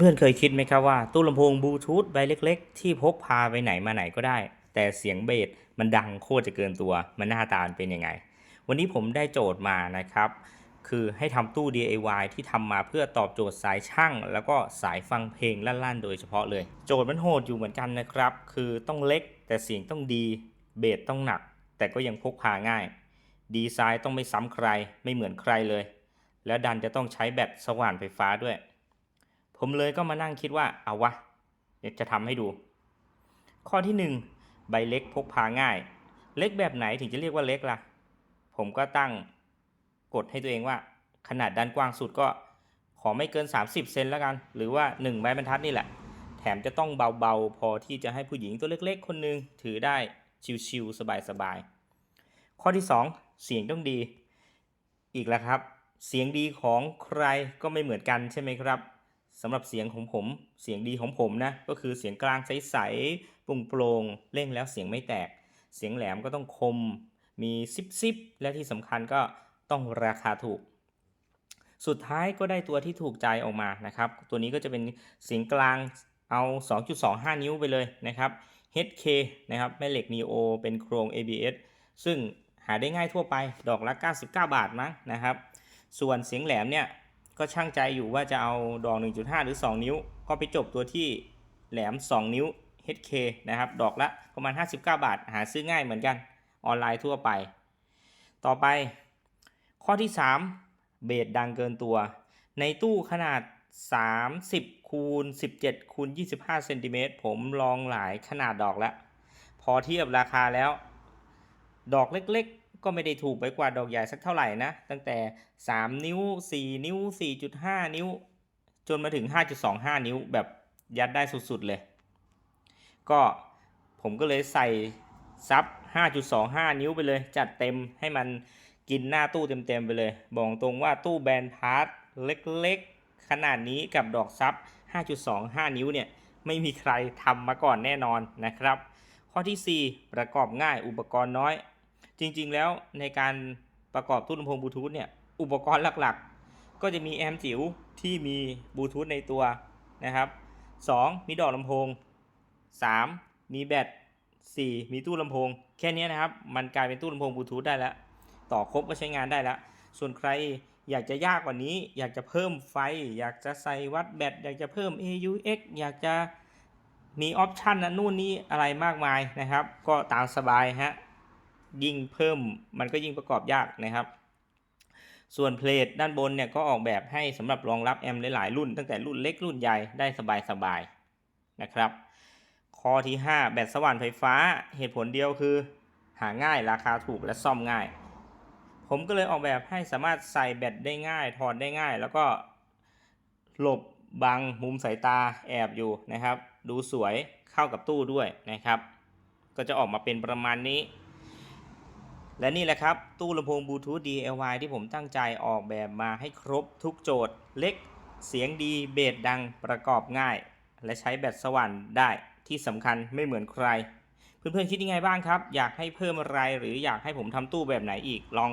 เพื่อนๆเคยคิดไหมครับว่าตู้ลำโพงบลูทูธใบเล็กๆ ที่พกพาไปไหนมาไหนก็ได้ แต่เสียงเบสมันดังโคตรจะเกินตัว มันหน้าตามันเป็นยังไง วันนี้ผมได้โจทย์มานะครับ คือให้ทำตู้ DIY ที่ทำมาเพื่อตอบโจทย์สายช่าง แล้วก็สายฟังเพลงลั่นๆ โดยเฉพาะเลย โจทย์มันโหดอยู่เหมือนกันนะครับ คือต้องเล็กแต่เสียงต้องดีเบสต้องหนัก แต่ก็ยังพกพาง่าย ดีไซน์ต้องไม่ซ้ำใครไม่เหมือนใครเลย แล้วดันจะต้องใช้แบตสว่านไฟฟ้าด้วย ผมเลยก็มานั่งคิดว่าเอาวะจะทำให้ดู ข้อที่ 1 ใบเล็กพกพาง่าย เล็กแบบไหนถึงจะเรียกว่าเล็กล่ะ ผมก็ตั้งกฎให้ตัวเองว่า ขนาดด้านกว้างสุดก็ขอไม่เกิน 30 เซนแล้วกัน หรือว่า 1 ไม้บรรทัดนี่แหละ แถมจะต้องเบาๆ พอที่จะให้ผู้หญิงตัวเล็กๆ คนหนึงถือได้ชิวๆสบายๆ ข้อที่ 2 เสียงต้องดี อีกแล้วครับ เสียงดีของใครก็ไม่เหมือนกันใช่ไหมครับ สำหรับเสียงของผมเสียงดีของผมนะ ก็คือเสียงกลางใสๆโปร่งๆเร่งแล้วเสียงไม่แตก เสียงแหลมก็ต้องคม มีซิบซิบและที่สำคัญก็ต้องราคาถูก สุดท้ายก็ได้ตัวที่ถูกใจออกมานะครับ ตัวนี้ก็จะเป็นเสียงกลางเอา 2.25 นิ้วไปเลยนะครับ HK นะครับแม่เหล็ก Neo เป็นโครง ABS ซึ่งหาได้ง่ายทั่วไปดอกละ 99 บาทมั้งนะครับ ส่วนเสียงแหลมเนี่ย ก็ช่างใจอยู่ว่าจะเอาดอก 1.5 หรือ 2 นิ้ว ก็ไปจบตัวที่แหลม 2 นิ้ว HK นะครับ ดอกละประมาณ 59 บาท หาซื้อง่ายเหมือนกัน ออนไลน์ทั่วไป ต่อไป ข้อที่ 3 เบสดังเกินตัว ในตู้ขนาด 30คูณ17คูณ25เซนติเมตรผมลองหลายขนาดดอกแล้ว พอเทียบราคาแล้ว ดอกเล็ก ก็ไม่ได้ถูกไปกว่าดอกใหญ่สักเท่าไหร่นะ ตั้งแต่ 3 นิ้ว 4 นิ้ว 4.5 นิ้ว จนมาถึง 5.25 นิ้วแบบยัดได้สุดๆเลย ก็ผมก็เลยใส่ซับ 5.25 นิ้วไปเลย จัดเต็มให้มันกินหน้าตู้เต็มๆไปเลย บอกตรงว่าตู้แบรนด์พาร์ทเล็กๆ ขนาดนี้กับดอกซับ 5.25 นิ้วเนี่ย ไม่มีใครทำมาก่อนแน่นอนนะครับ ข้อที่ 4 ประกอบง่ายอุปกรณ์น้อย จริงๆแล้วในการประกอบตู้ลำโพงบลูทูธเนี่ยอุปกรณ์หลักๆ ก็จะมีแอมป์จิ๋วที่มีบลูทูธในตัวนะครับ 2. มีดอกลำโพง 3. มีแบต 4. มีตู้ลำโพง แค่นี้นะครับ มันกลายเป็นตู้ลำโพงบลูทูธได้แล้ว ต่อครบก็ใช้งานได้แล้ว ส่วนใครอยากจะยากกว่านี้ อยากจะเพิ่มไฟ อยากจะใส่วัดแบต อยากจะเพิ่ม AUX อยากจะมีออปชันนั้นนู่นนี่อะไรมากมายนะครับ ก็ตามสบายฮะ ยิ่งเพิ่มมันก็ยิ่งประกอบยากนะครับ ส่วนเพลทด้านบนเนี่ยก็ออกแบบให้สำหรับรองรับแอมป์หลายๆรุ่น ตั้งแต่รุ่นเล็กรุ่นใหญ่ได้สบายๆนะครับ ข้อที่ 5 แบตสว่านไฟฟ้าเหตุผลเดียวคือ หาง่ายราคาถูกและซ่อมง่าย ผมก็เลยออกแบบให้สามารถใส่แบตได้ง่าย ถอดได้ง่าย แล้วก็หลบบังมุมสายตาแอบอยู่นะครับ ดูสวยเข้ากับตู้ด้วยนะครับ ก็จะออกมาเป็นประมาณนี้ และนี่แหละครับ ตู้ลำโพงบลูทูธ DIY ที่ผมตั้งใจออกแบบมาให้ครบทุกโจทย์ เล็ก เสียงดีเบสดังประกอบง่าย และใช้แบตสว่านได้ที่สำคัญไม่เหมือนใคร เพื่อนๆคิดยังไงบ้างครับ อยากให้เพิ่มอะไรหรืออยากให้ผมทำตู้แบบไหนอีกลอง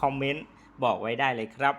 คอมเมนต์บอกไว้ได้เลยครับ